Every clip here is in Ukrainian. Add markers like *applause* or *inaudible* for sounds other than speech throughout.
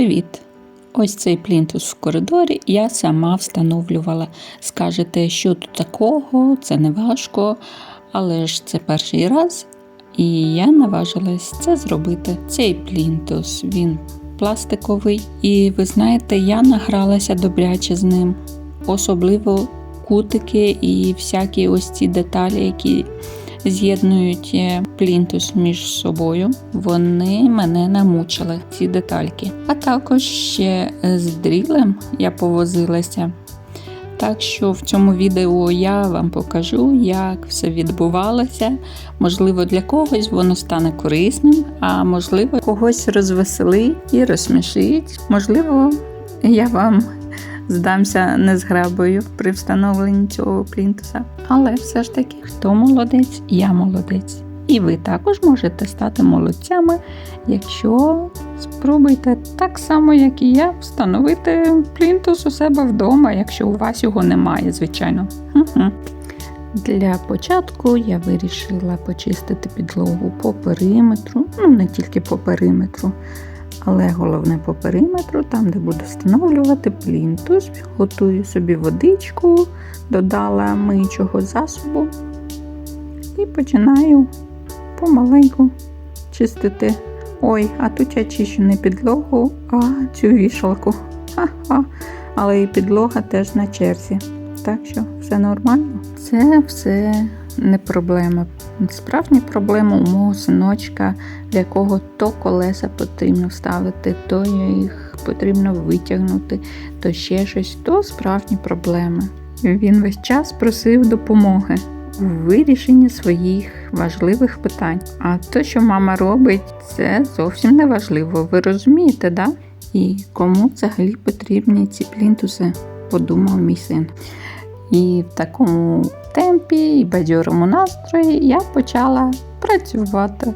Привіт! Ось цей плінтус в коридорі я сама встановлювала. Скажете, що тут такого, це не важко, але ж це перший раз, і я наважилась це зробити. Цей плінтус він пластиковий, і ви знаєте, я награлася добряче з ним, особливо кутики і всякі ось ці деталі, які з'єднують е, плінтус між собою. Вони мене намучили, ці детальки. А також ще з дрілем я повозилася. Так що в цьому відео я вам покажу, як все відбувалося. Можливо, для когось воно стане корисним, а можливо, когось розвеселить і розсмішить. Можливо, я вам здамся незграбою при встановленні цього плінтуса. Але все ж таки, хто молодець, я молодець. І ви також можете стати молодцями, якщо спробуйте так само, як і я, встановити плінтус у себе вдома, якщо у вас його немає, звичайно. Для початку я вирішила почистити підлогу по периметру, ну не тільки по периметру, але головне по периметру, там, де буду встановлювати плінтус, готую собі водичку, додала миючого засобу і починаю помаленьку чистити. Ой, а тут я чищу не підлогу, а цю вішалку. Ха-ха. Але і підлога теж на черзі. Так що все нормально. Це все не проблема. Справжня проблема у мого синочка, для якого то колеса потрібно вставити, то їх потрібно витягнути, то ще щось, то справжні проблеми. Він весь час просив допомоги у вирішенні своїх важливих питань. А те, що мама робить, це зовсім не важливо. Ви розумієте, да? І кому взагалі потрібні ці плінтуси, подумав мій син. І в такому темпі і бадьорому настрої я почала працювати.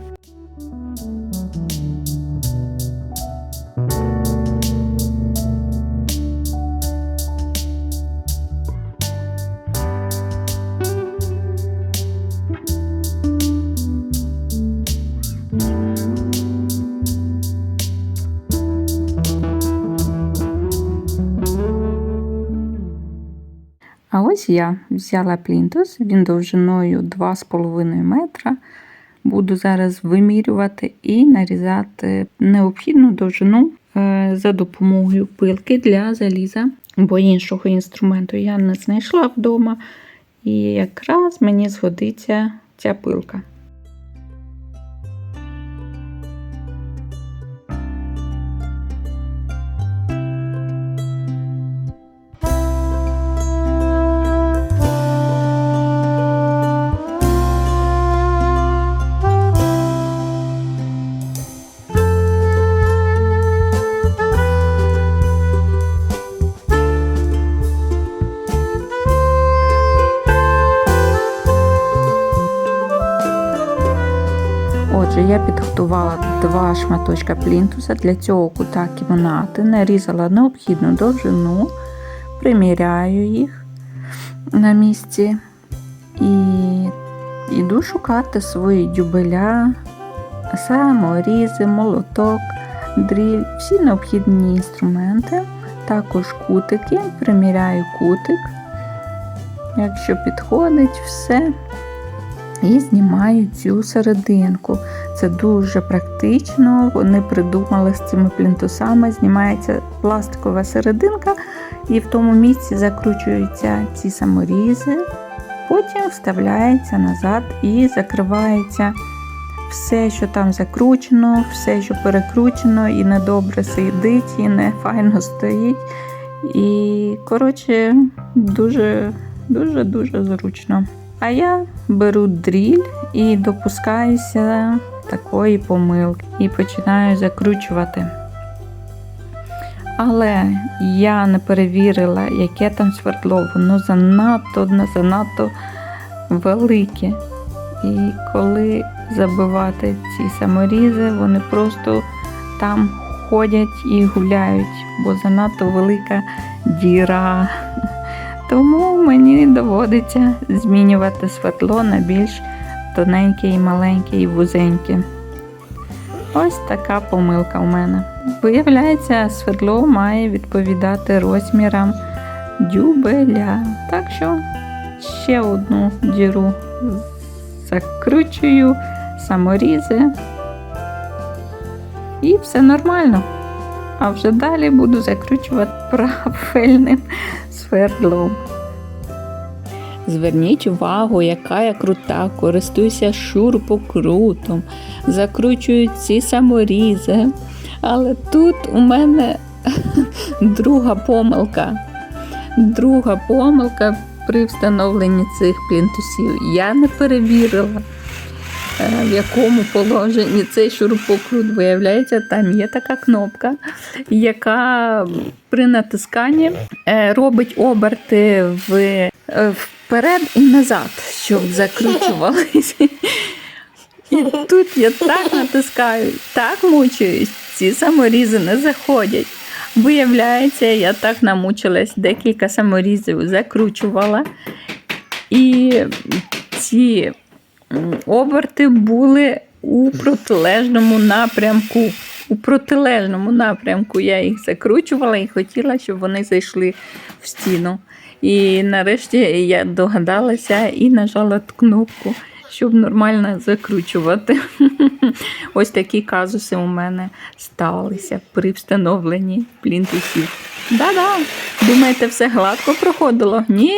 А ось я взяла плінтус, він довжиною 2,5 метра. Буду зараз вимірювати і нарізати необхідну довжину е, за допомогою пилки для заліза, бо іншого інструменту я не знайшла вдома. І якраз мені згодиться ця пилка. Я підготувала два шматочка плінтуса. Для цього кута кімнати, нарізала необхідну довжину, приміряю їх на місці і йду шукати свої дюбеля, саморізи, молоток, дріль, всі необхідні інструменти, також кутики, приміряю кутик, якщо підходить все. І знімаю цю серединку. Це дуже практично. Вони придумали з цими плінтусами. Знімається пластикова серединка, і в тому місці закручуються ці саморізи, потім вставляється назад і закривається все, що там закручено, все, що перекручено, і недобре сидить, і не файно стоїть. І, коротше, дуже, дуже, дуже зручно. А я беру дріль і допускаюся такої помилки і починаю закручувати. Але я не перевірила, яке там свердло, воно занадто занадто велике. І коли забивати ці саморізи, вони просто там ходять і гуляють, бо занадто велика діра. Тому мені доводиться змінювати светло на більш тоненьке і маленьке і вузеньке. Ось така помилка у мене. Виявляється, свердло має відповідати розмірам дюбеля. Так що ще одну діру закручую, саморізи. І все нормально. А вже далі буду закручувати *laughs* правильним свердлом. Зверніть увагу, яка я крута, користуюся шурпокрутом, закручую ці саморізи. Але тут у мене *laughs* друга помилка. Друга помилка при встановленні цих плінтусів. Я не перевірила, в якому положенні цей шурупокрут виявляється, там є така кнопка, яка при натисканні е, робить оберти в, е, вперед і назад, щоб закручувалися. І тут я так натискаю, так мучуюсь, ці саморізи не заходять. Виявляється, я так намучилась, декілька саморізів закручувала. І ці оберти були у протилежному напрямку. У протилежному напрямку я їх закручувала і хотіла, щоб вони зайшли в стіну. І нарешті я догадалася і нажала кнопку, щоб нормально закручувати. *laughs* Ось такі казуси у мене сталися при встановленні плінтусів. Да-да, думаєте, все гладко проходило? Ні.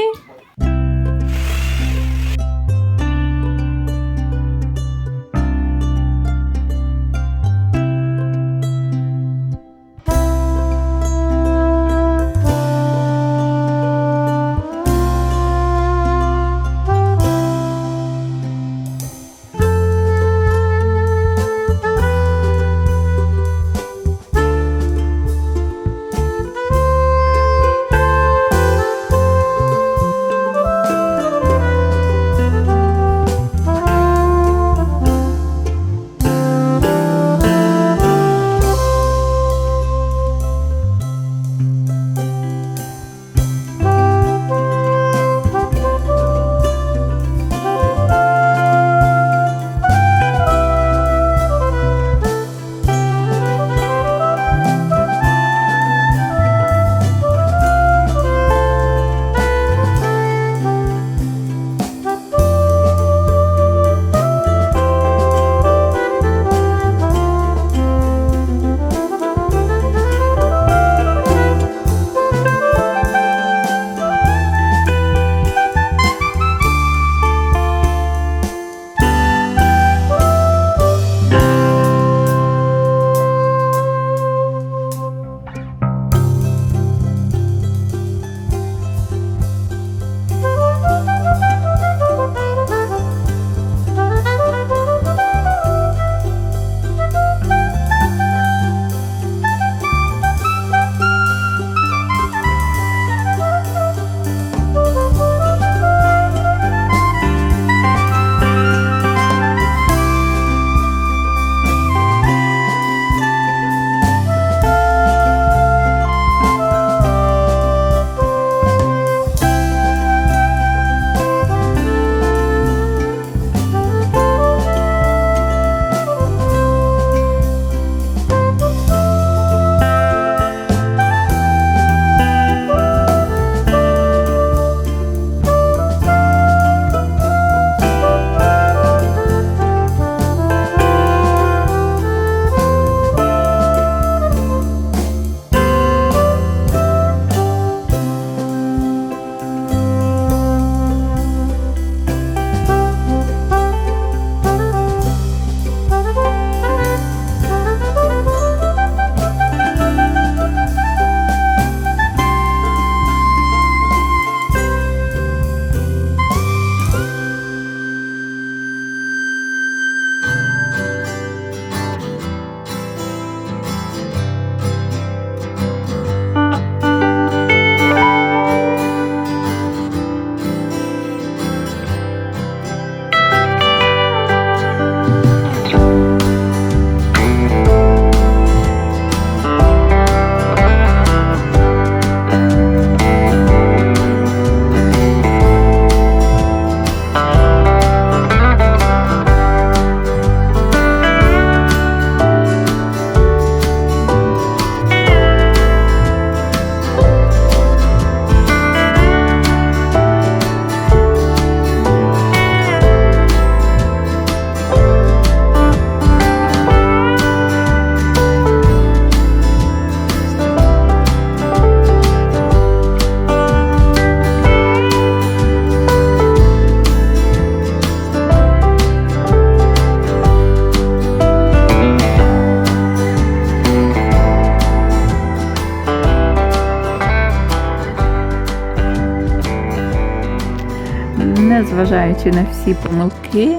Незважаючи на всі помилки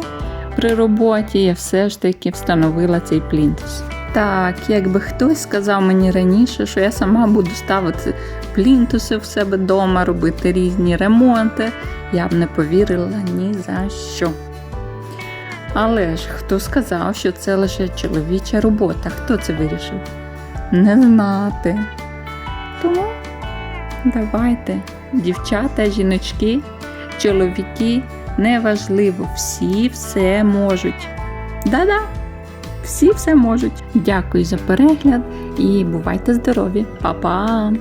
при роботі, я все ж таки встановила цей плінтус. Так, якби хтось сказав мені раніше, що я сама буду ставити плінтуси в себе вдома, робити різні ремонти, я б не повірила ні за що. Але ж хто сказав, що це лише чоловіча робота? Хто це вирішив? Не знати. Тому давайте, дівчата, жіночки, чоловіки, неважливо, всі все можуть. Да-да, всі все можуть. Дякую за перегляд і бувайте здорові. Па-па!